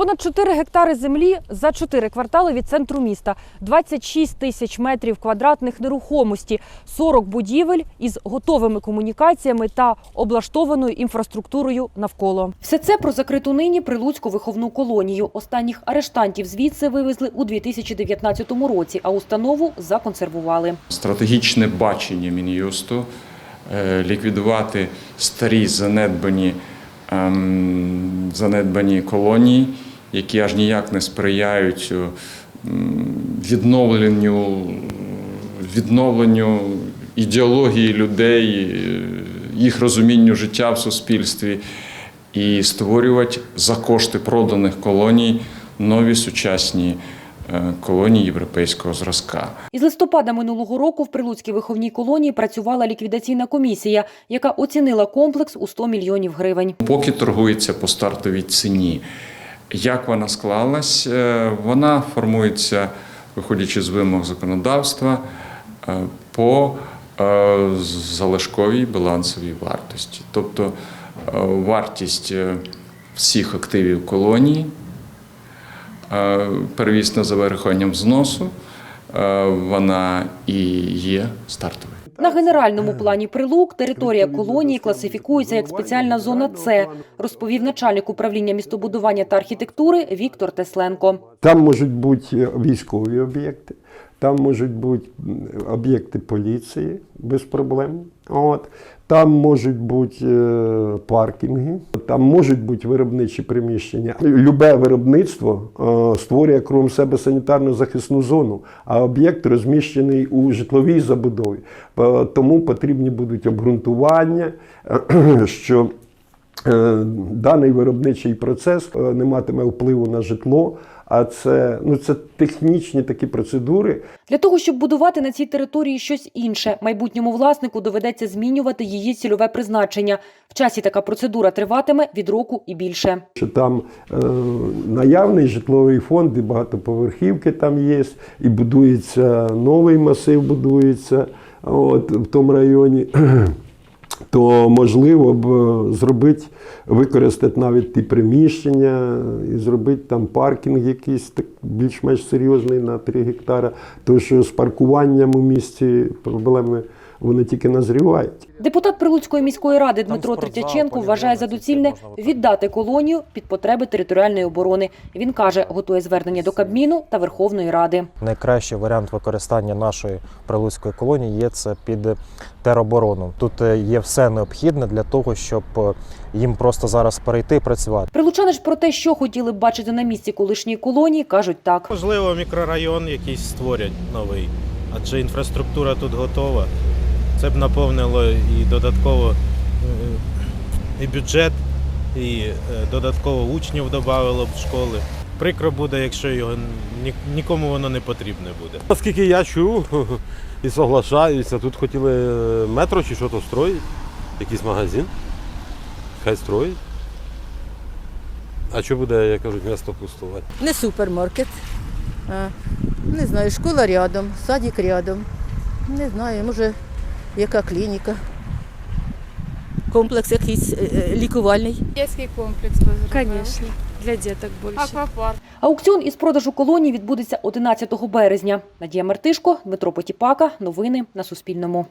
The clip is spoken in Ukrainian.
Понад 4 гектари землі за 4 квартали від центру міста, 26 тисяч метрів квадратних нерухомості, 40 будівель із готовими комунікаціями та облаштованою інфраструктурою навколо. Все це про закриту нині прилуцьку виховну колонію. Останніх арештантів звідси вивезли у 2019 році, а установу законсервували. Стратегічне бачення Мін'юсту е, ліквідувати старі занедбані, ем, занедбані колонії, які аж ніяк не сприяють е, відновленню, відновленню ідеології людей, е, їх розумінню життя в суспільстві і створювати за кошти проданих колоній нові сучасні е, колонії європейського зразка. Із листопада минулого року в Прилуцькій виховній колонії працювала ліквідаційна комісія, яка оцінила комплекс у 100 мільйонів гривень. Поки торгується по стартовій ціні. Як вона склалась? Е, Вона формується, виходячи з вимог законодавства, е, по е, залишковій балансовій вартості. Тобто вартість всіх активів колонії, первісна за вирахуванням зносу, вона і є стартовою. На генеральному плані Прилук територія колонії класифікується як спеціальна зона С, розповів начальник управління містобудування та архітектури Віктор Тесленко. Там можуть бути військові об'єкти, там можуть бути об'єкти поліції без проблем. От. Там можуть бути е, паркінги, там можуть бути виробничі приміщення. Любе виробництво е, створює крім себе санітарну захисну зону, а об'єкт розміщений у житловій забудові. Тому потрібні будуть обґрунтування, що Е, Даний виробничий процес е, не матиме впливу на житло, а це, ну, це технічні такі процедури, Для того, щоб будувати на цій території щось інше, майбутньому власнику доведеться змінювати її цільове призначення. В часі така процедура триватиме від року і більше. що там е, наявний житловий фонд, і багатоповерхівки там є, і будується новий масив, будується от, в тому районі. То можливо б е, зробити, використати навіть ті приміщення і зробити там паркінг якийсь так більш-менш серйозний на 3 гектара. Тому що з паркуванням у місті проблеми вони тільки назрівають. Депутат Прилуцької міської ради Дмитро Третяченко вважає за доцільне віддати колонію під потреби територіальної оборони. Він каже, готує звернення до Кабміну та Верховної Ради. Найкращий варіант використання нашої прилуцької колонії є це під тероборону. Тут е, є все необхідне для того, щоб е, їм просто зараз перейти і працювати. Прилучани ж про те, що хотіли б бачити на місці колишньої колонії, кажуть так. Можливо, мікрорайон якийсь створять новий, адже інфраструктура тут готова. Це б наповнило і додатково е, і бюджет, і е, додатково учнів додавало б в школи. Прикро буде, якщо його нікому воно не потрібне буде. Оскільки я чув і соглашаюся, тут хотіли метро чи що то строїть, якийсь магазин. Хай строїть. А що буде, як кажуть, місто пустувати? Не супермаркет. А, не знаю, школа рядом, садик рядом. Не знаю, може, яка клініка. Комплекс якийсь е, е, лікувальний. Детский комплекс Звісно, для діток більше. Аквапарк. Аукціон із продажу колонії відбудеться 11 березня. Надія Мартишко, Дмитро Потіпака. Новини на Суспільному.